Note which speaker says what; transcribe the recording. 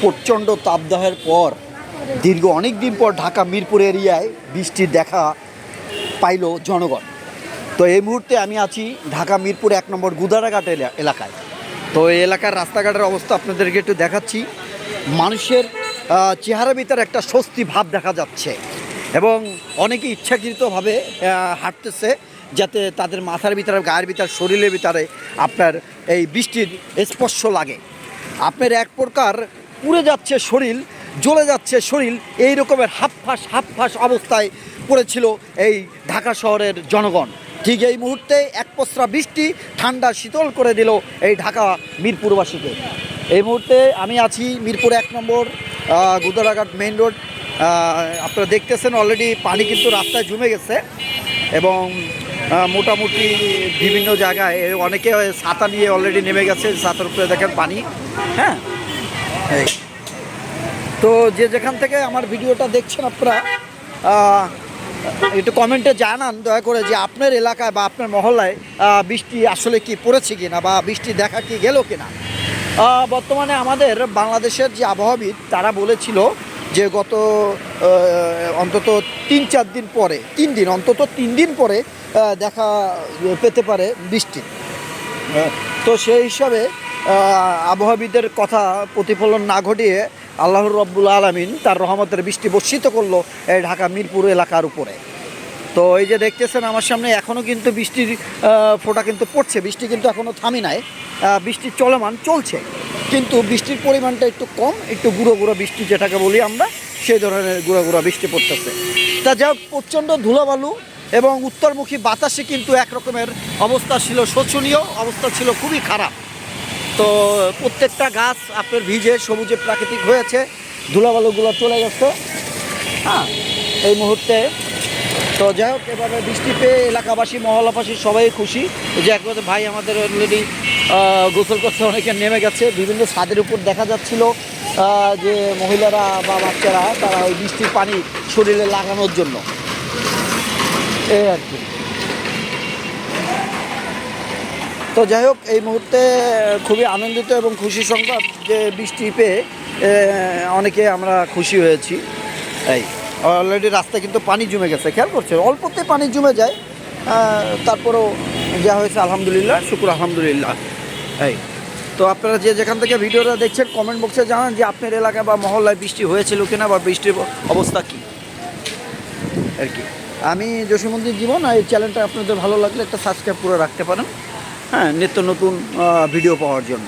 Speaker 1: প্রচণ্ড তাপদাহের পর দীর্ঘ অনেক দিন পর ঢাকা মিরপুর এরিয়ায় বৃষ্টির দেখা পাইল জনগণ। তো এই মুহূর্তে আমি আছি ঢাকা মিরপুর এক নম্বর গুদারাঘাট এলা- এলাকায়। তো এই এলাকার রাস্তাঘাটের অবস্থা আপনাদেরকে একটু দেখাচ্ছি। মানুষের চেহারা ভিতরে একটা স্বস্তি ভাব দেখা যাচ্ছে এবং অনেকে ইচ্ছাকৃতভাবে হাঁটতেছে যাতে তাদের মাথার ভিতরে, গায়ের ভিতরে, শরীরের ভিতরে আপনার এই বৃষ্টির স্পর্শ লাগে। আপনার এক প্রকার পুড়ে যাচ্ছে শরীর, জ্বলে যাচ্ছে শরীর, এই রকমের হাফফাস হাফফাস অবস্থায় পড়েছিল এই ঢাকা শহরের জনগণ। ঠিক এই মুহূর্তে এক পসরা বৃষ্টি, ঠান্ডা শীতল করে দিল এই ঢাকা মিরপুরবাসীকে। এই মুহূর্তে আমি আছি মিরপুর এক নম্বর গুদারাঘাট মেইন রোড। আপনারা দেখতেছেন অলরেডি পানি কিন্তু রাস্তায় জমে গেছে এবং মোটামুটি বিভিন্ন জায়গায় অনেকে ছাতা নিয়ে অলরেডি নেমে গেছে, ছাতার উপরে দেখেন পানি। হ্যাঁ? তো যে যেখান থেকে আমার ভিডিওটা দেখছেন আপনারা একটু কমেন্টে জানান দয়া করে যে আপনার এলাকায় বা আপনার মহল্লায় বৃষ্টি আসলে কি পড়েছে কিনা বা বৃষ্টি দেখা কি গেল কিনা। আহ, বর্তমানে আমাদের বাংলাদেশের যে আবহাওয়াবিদ তারা বলেছিল যে গত অন্তত তিন চার দিন পরে তিন দিন অন্তত তিন দিন পরে দেখা পেতে পারে বৃষ্টি। তো সেই হিসাবে আবহাওয়াবিদের কথা প্রতিফলন না ঘটিয়ে আল্লাহর রব্বুল আলমিন তার রহমতের বৃষ্টি বর্ষিত করল এই ঢাকা মিরপুর এলাকার উপরে। তো এই যে দেখতেছেন আমার সামনে এখনও কিন্তু বৃষ্টির ফোঁটা কিন্তু পড়ছে বৃষ্টি কিন্তু এখনও থামি নাই আহ, বৃষ্টি চলমান চলছে। কিন্তু বৃষ্টির পরিমাণটা একটু কম একটু গুঁড়ো গুঁড়ো বৃষ্টি যেটাকে বলি আমরা সেই ধরনের গুঁড়ো গুঁড়ো বৃষ্টি পড়তেছে। তা যা প্রচণ্ড ধুলোবালু এবং উত্তরমুখী বাতাসে কিন্তু একরকমের অবস্থা ছিল শোচনীয় অবস্থা ছিল খুবই খারাপ। তো প্রত্যেকটা গাছ আপনার ভিজে সবুজে প্রাকৃতিক হয়েছে, ধুলাবালুগুলো চলে গেছে। হ্যাঁ এই মুহূর্তে তো যাই হোক, এবারে বৃষ্টি পেয়ে এলাকাবাসী, মহল্লাবাসী সবাই খুশি। যে একবারে ভাই আমাদের অলরেডি গোসল করতে অনেকে নেমে গেছে। বিভিন্ন ছাদের উপর দেখা যাচ্ছিল যে মহিলারা বা বাচ্চারা, তারা ওই বৃষ্টির পানি শরীরে লাগানোর জন্য। এই আর কি। তো যাই হোক, এই মুহূর্তে খুবই আনন্দিত এবং খুশি সংবাদ যে বৃষ্টি পেয়ে অনেকে আমরা খুশি হয়েছি। এই অলরেডি রাস্তায় কিন্তু পানি জমে গেছে, খেয়াল করছে অল্পতে পানি জমে যায় তারপরেও যা হয়েছে, আলহামদুলিল্লাহ, শুকুর আলহামদুলিল্লাহ। এই তো আপনারা যে যেখান থেকে ভিডিওটা দেখছেন কমেন্ট বক্সে জানান যে আপনার এলাকায় বা মহল্লায় বৃষ্টি হয়েছিল কিনা বা বৃষ্টির অবস্থা কী। আর কি। আমি জসীমন্দির জীবন, আর এই চ্যানেলটা আপনাদের ভালো লাগলে একটা সাবস্ক্রাইব করে রাখতে পারেন। হ্যাঁ নিত্য নতুন ভিডিও পাওয়ার জন্য।